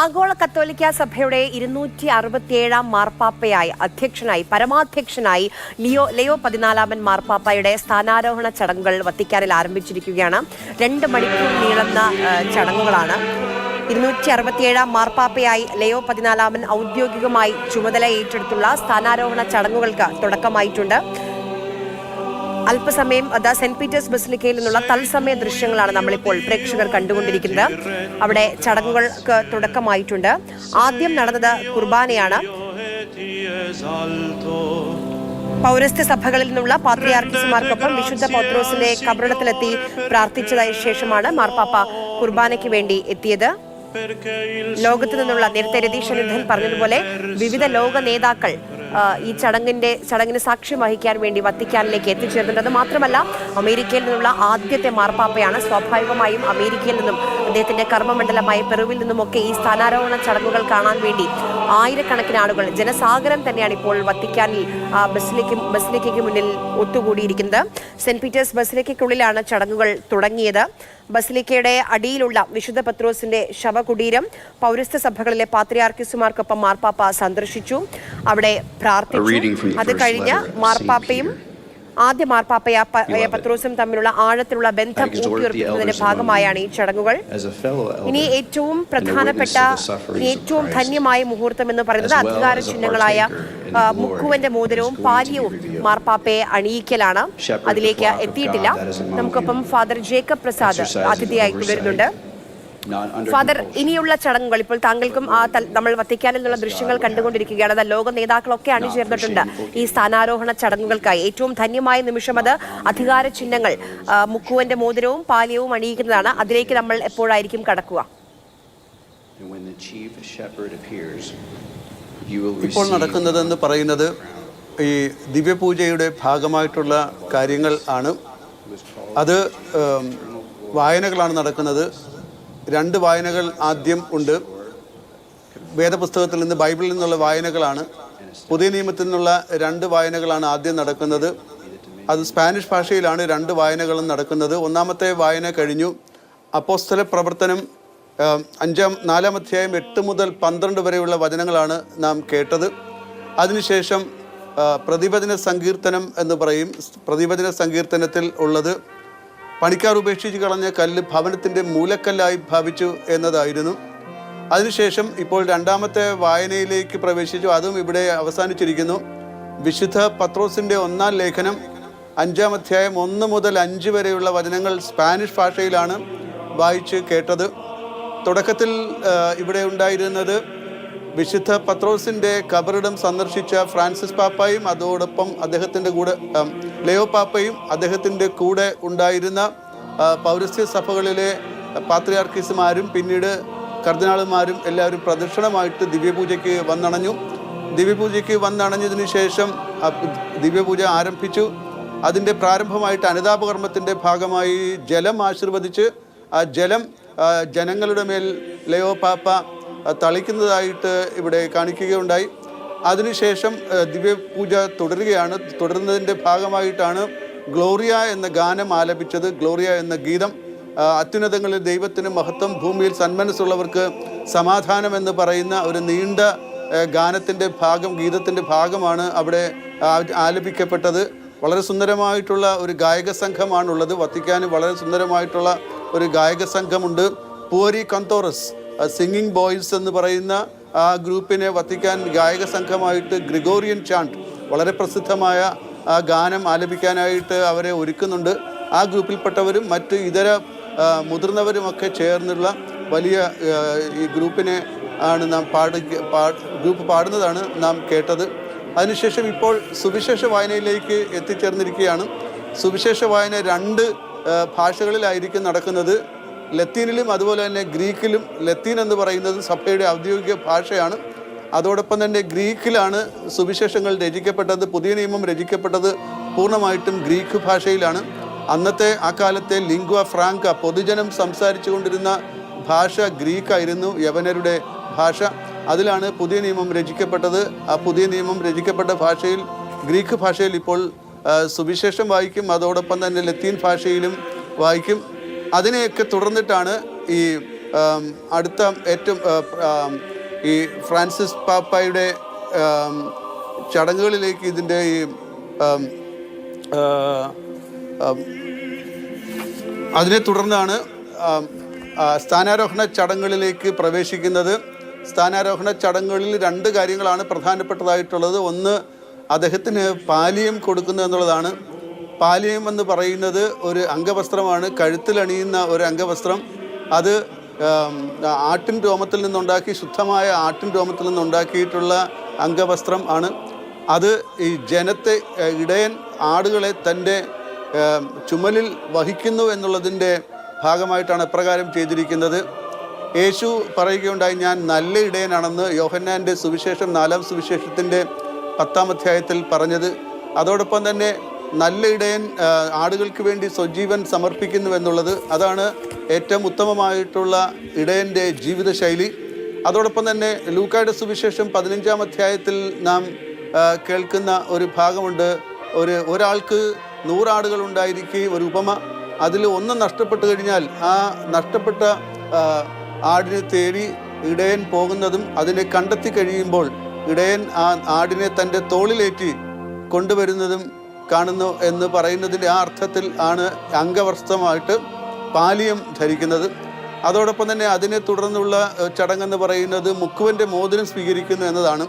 ആഗോള കത്തോലിക്ക സഭയുടെ ഇരുന്നൂറ്റി അറുപത്തിയേഴാം മാർപ്പാപ്പയായി അധ്യക്ഷനായി പരമാധ്യക്ഷനായി ലിയോ ലയോ പതിനാലാമൻ മാർപ്പാപ്പയുടെ സ്ഥാനാരോഹണ ചടങ്ങുകൾ വത്തിക്കാനിൽ ആരംഭിച്ചിരിക്കുകയാണ്. രണ്ട് മണിക്കൂർ നീളുന്ന ചടങ്ങുകളാണ്. ഇരുന്നൂറ്റി അറുപത്തിയേഴാം മാർപ്പാപ്പയായി ലയോ പതിനാലാമൻ ഔദ്യോഗികമായി ചുമതല ഏറ്റെടുത്തുള്ള സ്ഥാനാരോഹണ ചടങ്ങുകൾക്ക് തുടക്കമായിട്ടുണ്ട്. അല്പസമയം അതാ സെന്റ് പീറ്റേഴ്സ് ബസിലിക്കയിൽ നിന്നുള്ള തത്സമയ ദൃശ്യങ്ങളാണ് നമ്മളിപ്പോൾ പ്രേക്ഷകർ കണ്ടുകൊണ്ടിരിക്കുന്നത്. അവിടെ ചടങ്ങുകൾക്ക് തുടക്കമായിട്ടുണ്ട്. ആദ്യം നടന്നത് കുർബാനയാണ്. പൗരസ്ത്യ സഭകളിൽ നിന്നുള്ള പാത്രിയാർക്കിസുമാർക്കൊപ്പം വിശുദ്ധ പൗത്രോസിന്റെ കബറിടത്തിലെത്തി പ്രാർത്ഥിച്ചതായ ശേഷമാണ് മാർപ്പാപ്പ കുർബാനയ്ക്ക് വേണ്ടി എത്തിയത്. ലോകത്തു നിന്നുള്ള നേരത്തെ രതീഷ് അനുദ്ധൻ പറഞ്ഞതുപോലെ വിവിധ ലോക നേതാക്കൾ ഈ ചടങ്ങിന്റെ ചടങ്ങിന് സാക്ഷ്യം വഹിക്കാൻ വേണ്ടി വത്തിക്കാനിലേക്ക് എത്തിച്ചേർന്നിട്ടുണ്ട്. അത് മാത്രമല്ല അമേരിക്കയിൽ നിന്നുള്ള ആദ്യത്തെ മാർപ്പാപ്പയാണ്. സ്വാഭാവികമായും അമേരിക്കയിൽ നിന്നും അദ്ദേഹത്തിന്റെ കർമ്മമണ്ഡലമായ പെറുവിൽ നിന്നുമൊക്കെ ഈ സ്ഥാനാരോഹണ ചടങ്ങുകൾ കാണാൻ വേണ്ടി ആയിരക്കണക്കിന് ആളുകൾ ജനസാഗരം തന്നെയാണ് ഇപ്പോൾ വത്തിക്കാനിൽ ബസിലേക്ക് ബസിലിക്കയ്ക്ക് മുന്നിൽ ഒത്തുകൂടിയിരിക്കുന്നത്. സെന്റ് പീറ്റേഴ്സ് ബസിലേക്കുള്ളിലാണ് ചടങ്ങുകൾ തുടങ്ങിയത്. ബസിലിക്കയുടെ അടിയിലുള്ള വിശുദ്ധ പത്രോസിന്റെ ശവകുടീരം പൗരസ്ത്യ സഭകളിലെ പാത്രിയാർക്കിസുമാർക്കൊപ്പം മാർപ്പാപ്പ സന്ദർശിച്ചു. അവിടെ പ്രാർത്ഥിച്ചു. അത് കഴിഞ്ഞ മാർപ്പാപ്പയും ആദ്യ മാർപ്പാപ്പയായ പത്രോസും തമ്മിലുള്ള ആഴത്തിലുള്ള ബന്ധം ഊട്ടിയുറപ്പിക്കുന്നതിന്റെ ഭാഗമായാണ് ഈ ചടങ്ങുകൾ. ഇനി ഏറ്റവും പ്രധാനപ്പെട്ട ഏറ്റവും ധന്യമായ മുഹൂർത്തം എന്ന് പറയുന്നത് അധികാര ചിഹ്നങ്ങളായ മുക്കുവന്റെ മോതിരവും പാര്യവും മാർപ്പാപ്പയെ അണിയിക്കലാണ്. അതിലേക്ക് എത്തിയിട്ടില്ല. നമുക്കൊപ്പം ഫാദർ ജേക്കബ് പ്രസാദ് അതിഥിയായി തുടരുന്നുണ്ട് ഫാദർ ഇനിയുള്ള ചടങ്ങുകൾ ഇപ്പോൾ താങ്കൾക്കും ആ നമ്മൾ വത്തിക്കാനിൽ നിന്നുള്ള ദൃശ്യങ്ങൾ കണ്ടുകൊണ്ടിരിക്കുകയാണ്. അത് ലോക നേതാക്കളൊക്കെ അണിചേർന്നിട്ടുണ്ട്. ഈ സ്ഥാനാരോഹണ ചടങ്ങുകൾക്കായി ഏറ്റവും ധന്യമായ നിമിഷം അത് അധികാര ചിഹ്നങ്ങൾ മുക്കുവന്റെ മോതിരവും പാലിയവും അണിയിക്കുന്നതാണ്. അതിലേക്ക് നമ്മൾ എപ്പോഴായിരിക്കും കടക്കുക? ഇപ്പോൾ നടക്കുന്നത് നടക്കുന്നതെന്ന് പറയുന്നത് ഈ ദിവ്യപൂജയുടെ ഭാഗമായിട്ടുള്ള കാര്യങ്ങൾ ആണ്. അത് വായനകളാണ് നടക്കുന്നത്. രണ്ട് വായനകൾ ആദ്യം ഉണ്ട്. വേദപുസ്തകത്തിൽ നിന്ന് ബൈബിളിൽ നിന്നുള്ള വായനകളാണ്. പുതിയ നിയമത്തിൽ നിന്നുള്ള രണ്ട് വായനകളാണ് ആദ്യം നടക്കുന്നത്. അത് സ്പാനിഷ് ഭാഷയിലാണ് രണ്ട് വായനകളും നടക്കുന്നത്. ഒന്നാമത്തെ വായന കഴിഞ്ഞു. അപ്പോസ്തല പ്രവർത്തനം അഞ്ചാം നാലാം അധ്യായം എട്ട് മുതൽ പന്ത്രണ്ട് വരെയുള്ള വചനങ്ങളാണ് നാം കേട്ടത്. അതിനുശേഷം ആ, പ്രതിവചന സങ്കീർത്തനം എന്ന് പറയും. പ്രതിവചന സങ്കീർത്തനത്തിൽ ഉള്ളത് പണിക്കാർ ഉപേക്ഷിച്ച് കളഞ്ഞ കല്ല് ഭവനത്തിന്റെ മൂലക്കല്ലായി ഭാവിച്ചു എന്നതായിരുന്നു. അതിനുശേഷം ഇപ്പോൾ രണ്ടാമത്തെ വായനയിലേക്ക് പ്രവേശിച്ചു. അതും ഇവിടെ അവസാനിച്ചിരിക്കുന്നു. വിശുദ്ധ പത്രോസിന്റെ ഒന്നാം ലേഖനം അഞ്ചാം അധ്യായം ഒന്ന് മുതൽ അഞ്ച് വരെയുള്ള വചനങ്ങൾ സ്പാനിഷ് ഭാഷയിലാണ് വായിച്ച് കേട്ടത്. തുടക്കത്തിൽ ഇവിടെ ഉണ്ടായിരുന്നത് വിശുദ്ധ പത്രോസിന്റെ കബറിടം സന്ദർശിച്ച ഫ്രാൻസിസ് പാപ്പയും അതോടൊപ്പം അദ്ദേഹത്തിന്റെ കൂടെ ലയോ പാപ്പയും അദ്ദേഹത്തിന്റെ കൂടെ ഉണ്ടായിരുന്ന പൗരസ്ത്യ സഭകളിലെ പാത്രിയാർക്കീസുമാരും പിന്നീട് കർദിനാളുമാരും എല്ലാവരും പ്രദക്ഷിണമായിട്ട് ദിവ്യപൂജയ്ക്ക് വന്നണഞ്ഞു. ദിവ്യപൂജയ്ക്ക് വന്നണഞ്ഞതിന് ശേഷം ദിവ്യപൂജ ആരംഭിച്ചു. അതിന്റെ പ്രാരംഭമായിട്ട് അനുതാപകർമ്മത്തിന്റെ ഭാഗമായി ജലം ആശീർവദിച്ച് ആ ജലം ജനങ്ങളുടെ മേൽ ലയോ പാപ്പ തളിക്കുന്നതായിട്ട് ഇവിടെ കാണിക്കുകയുണ്ടായി. അതിനുശേഷം ദിവ്യപൂജ തുടരുകയാണ്. തുടരുന്നതിന്റെ ഭാഗമായിട്ടാണ് ഗ്ലോറിയ എന്ന ഗാനം ആലപിച്ചത്. ഗ്ലോറിയ എന്ന ഗീതം അത്യുന്നതങ്ങളിൽ ദൈവത്തിന് മഹത്വം ഭൂമിയിൽ സന്മനസ്സുള്ളവർക്ക് സമാധാനം എന്ന് പറയുന്ന ഒരു നീണ്ട ഗാനത്തിന്റെ ഭാഗം ഗീതത്തിന്റെ ഭാഗമാണ് അവിടെ ആലപിക്കപ്പെട്ടത്. വളരെ സുന്ദരമായിട്ടുള്ള ഒരു ഗായക സംഘമാണുള്ളത്. വത്തിക്കാനും വളരെ സുന്ദരമായിട്ടുള്ള ഒരു ഗായക സംഘമുണ്ട്. Pueri Cantores. സിംഗിങ് ബോയ്സ് എന്ന് പറയുന്ന ആ ഗ്രൂപ്പിനെ വത്തിക്കാൻ ഗായക സംഘമായിട്ട് ഗ്രിഗോറിയൻ ചാണ്ട് വളരെ പ്രസിദ്ധമായ ആ ഗാനം ആലപിക്കാനായിട്ട് അവരെ ഒരുക്കുന്നുണ്ട്. ആ ഗ്രൂപ്പിൽപ്പെട്ടവരും മറ്റ് ഇതര മുതിർന്നവരുമൊക്കെ ചേർന്നുള്ള വലിയ ഈ ഗ്രൂപ്പിനെ ആണ് നാം പാട് ഗ്രൂപ്പ് പാടുന്നതാണ് നാം കേട്ടത്. അതിനുശേഷം ഇപ്പോൾ സുവിശേഷ വായനയിലേക്ക് എത്തിച്ചേർന്നിരിക്കുകയാണ്. സുവിശേഷ വായന രണ്ട് ഭാഷകളിലായിരിക്കും നടക്കുന്നത്. ലത്തീനിലും അതുപോലെ തന്നെ ഗ്രീക്കിലും ലത്തീൻ എന്ന് പറയുന്നത് സഭയുടെ ഔദ്യോഗിക ഭാഷയാണ്. അതോടൊപ്പം തന്നെ ഗ്രീക്കിലാണ് സുവിശേഷങ്ങൾ രചിക്കപ്പെട്ടത് പുതിയ നിയമം രചിക്കപ്പെട്ടത് പൂർണമായിട്ടും ഗ്രീക്ക് ഭാഷയിലാണ്. അന്നത്തെ ആ കാലത്തെ ലിംഗ്വ ഫ്രാങ്ക പൊതുജനം സംസാരിച്ചു കൊണ്ടിരുന്ന ഭാഷ ഗ്രീക്കായിരുന്നു യവനരുടെ ഭാഷ. അതിലാണ് പുതിയ നിയമം രചിക്കപ്പെട്ടത്. ആ പുതിയ നിയമം രചിക്കപ്പെട്ട ഭാഷയിൽ ഗ്രീക്ക് ഭാഷയിൽ ഇപ്പോൾ സുവിശേഷം വായിക്കും. അതോടൊപ്പം തന്നെ ലത്തീൻ ഭാഷയിലും വായിക്കും. അതിനെയൊക്കെ തുടർന്നിട്ടാണ് ഈ അടുത്ത ഏറ്റവും ഈ ഫ്രാൻസിസ് പാപ്പായുടെ ചടങ്ങുകളിലേക്ക് ഇതിന്റെ ഈ അതിനെ തുടർന്നാണ് സ്ഥാനാരോഹണ ചടങ്ങുകളിലേക്ക് പ്രവേശിക്കുന്നത്. സ്ഥാനാരോഹണ ചടങ്ങുകളിൽ രണ്ട് കാര്യങ്ങളാണ് പ്രധാനപ്പെട്ടതായിട്ടുള്ളത്. ഒന്ന് അദ്ദേഹത്തിന് പാലിയം കൊടുക്കുന്നു എന്നുള്ളതാണ്. പാലിയം എന്ന് പറയുന്നത് ഒരു അംഗവസ്ത്രമാണ്. കഴുത്തിലണിയുന്ന ഒരു അംഗവസ്ത്രം. അത് ആട്ടിൻ രോമത്തിൽ നിന്നുണ്ടാക്കി ശുദ്ധമായ ആട്ടിൻ രോമത്തിൽ നിന്നുണ്ടാക്കിയിട്ടുള്ള അംഗവസ്ത്രം ആണ്. അത് ഈ ജനത്തെ ഇടയൻ ആടുകളെ തന്റെ ചുമലിൽ വഹിക്കുന്നു എന്നുള്ളതിന്റെ ഭാഗമായിട്ടാണ് ഇപ്രകാരം ചെയ്തിരിക്കുന്നത്. യേശു പറയുകയുണ്ടായി ഞാൻ നല്ല ഇടയനാണെന്ന് യോഹന്നാന്റെ സുവിശേഷം നാലാം സുവിശേഷത്തിന്റെ പത്താം അധ്യായത്തിൽ പറഞ്ഞത്. അതോടൊപ്പം തന്നെ നല്ല ഇടയൻ ആടുകൾക്ക് വേണ്ടി സ്വജീവൻ സമർപ്പിക്കുന്നുവെന്നുള്ളത് അതാണ് ഏറ്റവും ഉത്തമമായിട്ടുള്ള ഇടയന്റെ ജീവിതശൈലി. അതോടൊപ്പം തന്നെ ലൂക്കായുടെ സുവിശേഷം പതിനഞ്ചാം അധ്യായത്തിൽ നാം കേൾക്കുന്ന ഒരു ഭാഗമുണ്ട്. ഒരു ഒരാൾക്ക് നൂറാടുകൾ ഉണ്ടായിരിക്കുകയും ഒരു ഉപമ. അതിൽ ഒന്ന് നഷ്ടപ്പെട്ടു കഴിഞ്ഞാൽ ആ നഷ്ടപ്പെട്ട ആടിനെ തേടി ഇടയൻ പോകുന്നതും അതിനെ കണ്ടെത്തി കഴിയുമ്പോൾ ഇടയൻ ആ ആടിനെ തന്റെ തോളിലേറ്റി കൊണ്ടുവരുന്നതും കാണുന്നു എന്ന് പറയുന്നതിന്റെ ആ അർത്ഥത്തിൽ ആണ് അംഗവസ്ത്രമായിട്ട് പാലിയം ധരിക്കുന്നത്. അതോടൊപ്പം തന്നെ അതിനെ തുടർന്നുള്ള ചടങ്ങെന്ന് പറയുന്നത് മുക്കുവന്റെ മോതിരം സ്വീകരിക്കുന്നു എന്നതാണ്.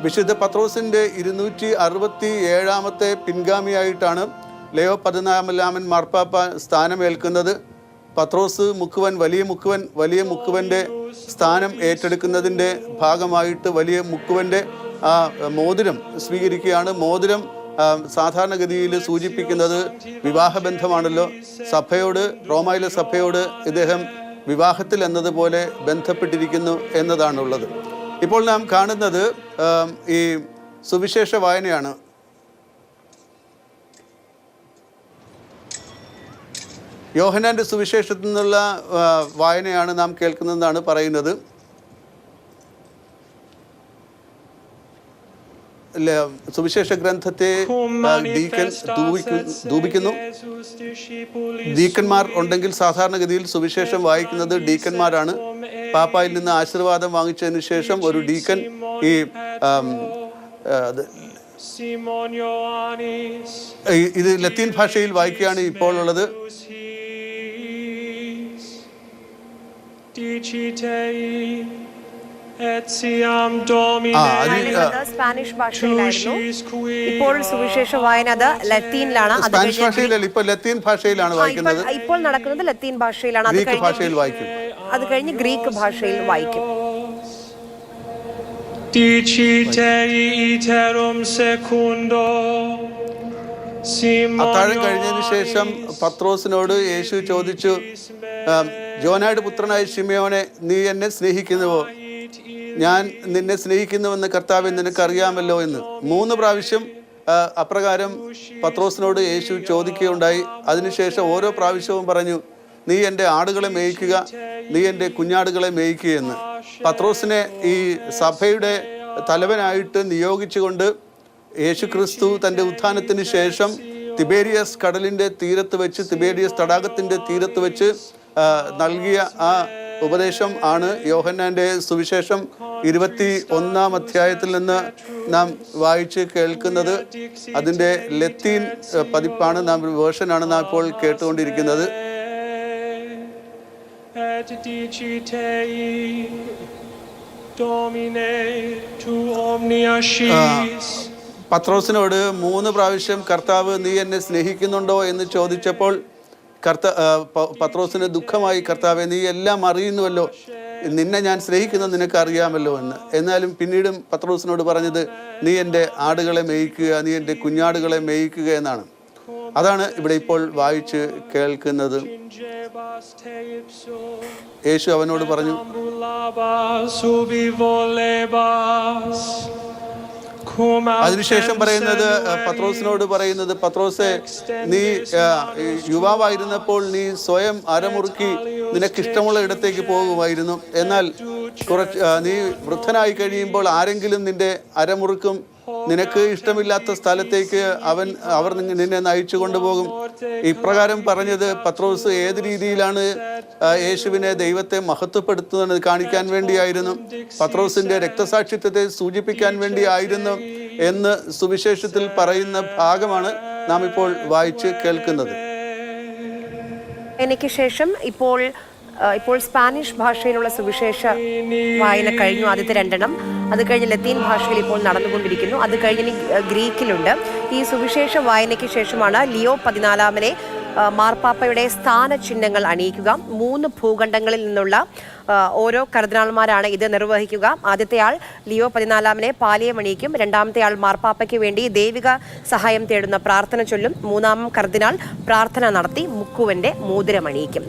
വിശുദ്ധ പത്രോസിന്റെ ഇരുന്നൂറ്റി അറുപത്തി ഏഴാമത്തെ പിൻഗാമിയായിട്ടാണ് ലയോ പതിനാലാമൻ മാർപ്പാപ്പ സ്ഥാനമേൽക്കുന്നത്. പത്രോസ് മുക്കുവൻ വലിയ മുക്കുവൻ വലിയ മുക്കുവന്റെ സ്ഥാനം ഏറ്റെടുക്കുന്നതിന്റെ ഭാഗമായിട്ട് വലിയ മുക്കുവന്റെ ആ മോതിരം സ്വീകരിക്കുകയാണ്. മോതിരം സാധാരണഗതിയിൽ സൂചിപ്പിക്കുന്നത് വിവാഹബന്ധമാണല്ലോ. സഭയോട് റോമായിലെ സഭയോട് ഇദ്ദേഹം വിവാഹത്തിൽ എന്നതുപോലെ ബന്ധപ്പെട്ടിരിക്കുന്നു എന്നതാണുള്ളത്. ഇപ്പോൾ നാം കാണുന്നത് ഈ സുവിശേഷ വായനയാണ്. യോഹനാന്റെ സുവിശേഷത്തിൽ നിന്നുള്ള വായനയാണ് നാം കേൾക്കുന്നതെന്നാണ് പറയുന്നത്. സുവിശേഷ ഗ്രന്ഥത്തെ ദൂപിക്കുന്നു. ഡീക്കൻ ധൂപിക്കു- ധൂപിക്കുന്നു ഡീക്കന്മാർ ഉണ്ടെങ്കിൽ സാധാരണഗതിയിൽ സുവിശേഷം വായിക്കുന്നത് ഡീക്കന്മാരാണ്. പാപ്പായിൽ നിന്ന് ആശീർവാദം വാങ്ങിച്ചതിന് ശേഷം ഒരു ഡീക്കൻ ഈ ഇത് ലത്തീൻ ഭാഷയിൽ വായിക്കുകയാണ് ഇപ്പോൾ ഉള്ളത്. His. സ്പാനിഷ് ഭാഷയിലായിരുന്നു. ഇപ്പോൾ സുവിശേഷ വായന അത് ലത്തീനിലാണ്. സ്പാനിഷ് ഭാഷയിലല്ല ഇപ്പോൾ ലത്തീൻ ഭാഷയിലാണ് വായിക്കുന്നത്. ഇപ്പോൾ നടക്കുന്നത് ലത്തീൻ ഭാഷയിലാണ്. അത് ഗ്രീക്ക് ഭാഷയിൽ വായിക്കും. അത് കഴിഞ്ഞ് ഗ്രീക്ക് ഭാഷയിൽ വായിക്കും. അത്താഴം കഴിഞ്ഞതിന് ശേഷം പത്രോസിനോട് യേശു ചോദിച്ചു ജോനായുടെ പുത്രനായ ഷിമയോനെ നീ എന്നെ സ്നേഹിക്കുന്നുവോ? ഞാൻ നിന്നെ സ്നേഹിക്കുന്നുവെന്ന് കർത്താവ് നിനക്കറിയാമല്ലോ എന്ന്. മൂന്ന് പ്രാവശ്യം അപ്രകാരം പത്രോസിനോട് യേശു ചോദിക്കുകയുണ്ടായി. അതിനുശേഷം ഓരോ പ്രാവശ്യവും പറഞ്ഞു നീ എന്റെ ആടുകളെ മേയിക്കുക നീ എന്റെ കുഞ്ഞാടുകളെ മേയ്ക്കുക എന്ന്. പത്രോസിനെ ഈ സഭയുടെ തലവനായിട്ട് നിയോഗിച്ചുകൊണ്ട് യേശു ക്രിസ്തു തന്റെ ഉത്ഥാനത്തിന് ശേഷം തിബേരിയസ് കടലിന്റെ തീരത്ത് വെച്ച് തിബേരിയസ് തടാകത്തിന്റെ തീരത്ത് വെച്ച് നൽകിയ ആ ഉപദേശം ആണ് യോഹന്നാന്റെ സുവിശേഷം. ഇരുപത്തി ഒന്നാം അധ്യായത്തിൽ നിന്ന് നാം വായിച്ച് കേൾക്കുന്നത് അതിന്റെ ലത്തീൻ പതിപ്പാണ് നാം വേർഷനാണ് നാം ഇപ്പോൾ കേട്ടുകൊണ്ടിരിക്കുന്നത്. പത്രോസിനോട് മൂന്ന് പ്രാവശ്യം കർത്താവ് നീ എന്നെ സ്നേഹിക്കുന്നുണ്ടോ? എന്ന് ചോദിച്ചപ്പോൾ കർത്ത പത്രോസിന് ദുഃഖമായി കർത്താവെ നീ എല്ലാം അറിയുന്നുവല്ലോ. നിന്നെ ഞാൻ സ്നേഹിക്കുന്നത് നിനക്കറിയാമല്ലോ എന്ന്. എന്നാലും പിന്നീടും പത്രോസിനോട് പറഞ്ഞത് നീ എന്റെ ആടുകളെ മേയിക്കുക നീ എന്റെ കുഞ്ഞാടുകളെ മേയിക്കുക എന്നാണ്. അതാണ് ഇവിടെ ഇപ്പോൾ വായിച്ച് കേൾക്കുന്നത്. യേശു അവനോട് പറഞ്ഞു അതിനുശേഷം പറയുന്നത് പത്രോസിനോട് പറയുന്നത് പത്രോസെ നീ യുവാവായിരുന്നപ്പോൾ നീ സ്വയം അരമുറുക്കി നിനക്ക് ഇഷ്ടമുള്ള ഇടത്തേക്ക് പോകുമായിരുന്നു. എന്നാൽ കുറച്ച് നീ വൃദ്ധനായി കഴിയുമ്പോൾ ആരെങ്കിലും നിന്റെ അരമുറുക്കും നിനക്ക് ഇഷ്ടമില്ലാത്ത സ്ഥലത്തേക്ക് അവൻ അവർ നിന്നെ നയിച്ചു കൊണ്ടുപോകും. ഇപ്രകാരം പറഞ്ഞത് പത്രോസ് ഏത് രീതിയിലാണ് യേശുവിനെ ദൈവത്തെ മഹത്വപ്പെടുത്തുന്നത് കാണിക്കാൻ വേണ്ടിയായിരുന്നു. പത്രോസിന്റെ രക്തസാക്ഷിത്വത്തെ സൂചിപ്പിക്കാൻ വേണ്ടിയായിരുന്നു എന്ന് സുവിശേഷത്തിൽ പറയുന്ന ഭാഗമാണ് നാം ഇപ്പോൾ വായിച്ച് കേൾക്കുന്നത്. എനിക്ക് ശേഷം ഇപ്പോൾ ഇപ്പോൾ സ്പാനിഷ് ഭാഷയിലുള്ള സുവിശേഷ വായന കഴിഞ്ഞു. ആദ്യത്തെ രണ്ടെണ്ണം. അത് കഴിഞ്ഞ് ലത്തീൻ ഭാഷയിൽ ഇപ്പോൾ നടന്നുകൊണ്ടിരിക്കുന്നു. അത് കഴിഞ്ഞ് ഗ്രീക്കിലുണ്ട്. ഈ സുവിശേഷ വായനയ്ക്ക് ശേഷമാണ് ലിയോ പതിനാലാമനെ മാർപ്പാപ്പയുടെ സ്ഥാന ചിഹ്നങ്ങൾ അണിയിക്കുക. മൂന്ന് ഭൂഖണ്ഡങ്ങളിൽ നിന്നുള്ള ഓരോ കർദിനാൾമാരാണ് ഇത് നിർവഹിക്കുക. ആദ്യത്തെ ആൾ ലിയോ പതിനാലാമനെ പാലിയം അണിയിക്കും. രണ്ടാമത്തെ ആൾ മാർപ്പാപ്പയ്ക്ക് വേണ്ടി ദൈവിക സഹായം തേടുന്ന പ്രാർത്ഥന ചൊല്ലും. മൂന്നാം കർദിനാൾ പ്രാർത്ഥന നടത്തി മുക്കുവന്റെ മോതിരമണിയിക്കും